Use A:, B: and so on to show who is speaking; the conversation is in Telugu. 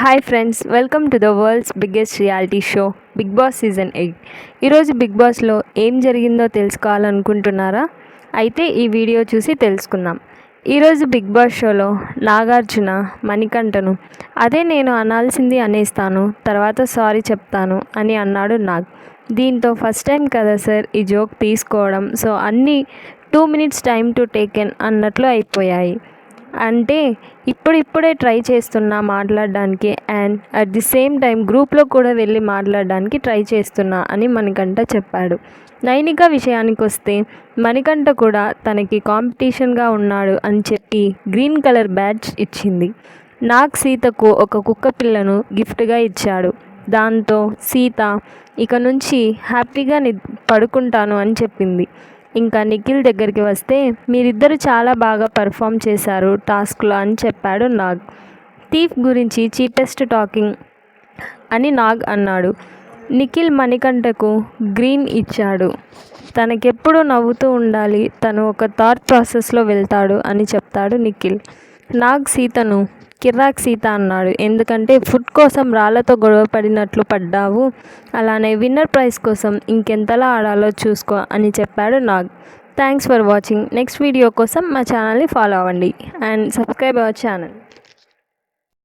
A: Hi friends welcome to the world's biggest reality show big boss season eight ఈరోజు బిగ్ బాస్లో ఏం జరిగిందో తెలుసుకోవాలనుకుంటున్నారా? అయితే ఈ వీడియో చూసి తెలుసుకుందాం. ఈరోజు బిగ్ బాస్ షోలో నాగార్జున మణికంఠను అదే నేను అనాల్సింది అనేస్తాను తర్వాత సారీ చెప్తాను అని అన్నాడు నాగ్. దీంతో ఫస్ట్ టైం కదా సార్ ఈ జోక్ తీసుకోవడం సో అన్నీ two minutes time to taken అన్నట్లు అయిపోయాయి. అంటే ఇప్పుడిప్పుడే ట్రై చేస్తున్నా మాట్లాడడానికి and at the same time గ్రూప్లో కూడా వెళ్ళి మాట్లాడడానికి ట్రై చేస్తున్నా అని మణికంఠ చెప్పాడు. నైనిక విషయానికి వస్తే మణికంఠ కూడా తనకి కాంపిటీషన్గా ఉన్నాడు అని చెప్పి గ్రీన్ కలర్ బ్యాడ్జ్ ఇచ్చింది. నాగ్ సీతకు ఒక కుక్క పిల్లను గిఫ్ట్గా ఇచ్చాడు. దాంతో సీత ఇక నుంచి హ్యాపీగా ని పడుకుంటాను అని చెప్పింది. ఇంకా నిఖిల్ దగ్గరికి వస్తే మీరిద్దరు చాలా బాగా పర్ఫామ్ చేశారు టాస్క్లో అని చెప్పాడు నాగ్. థీఫ్ గురించి చీపెస్ట్ టాకింగ్ అని నాగ్ అన్నాడు. నిఖిల్ మణికంఠకు గ్రీన్ ఇచ్చాడు. తనకెప్పుడు నవ్వుతూ ఉండాలి తను ఒక థాట్ ప్రాసెస్లో వెళ్తాడు అని చెప్తాడు నిఖిల్. నాగ్ సీతను కిర్రాక్ సీత అన్నాడు. ఎందుకంటే ఫుడ్ కోసం రాళ్ళతో గొడవ పడినట్లు పడ్డావు. అలానే విన్నర్ ప్రైజ్ కోసం ఇంకెంతలా ఆడాలో చూసుకో అని చెప్పాడు Nag. Thanks for watching. Next video కోసం మా ఛానల్ని ఫాలో అవ్వండి. And subscribe our channel.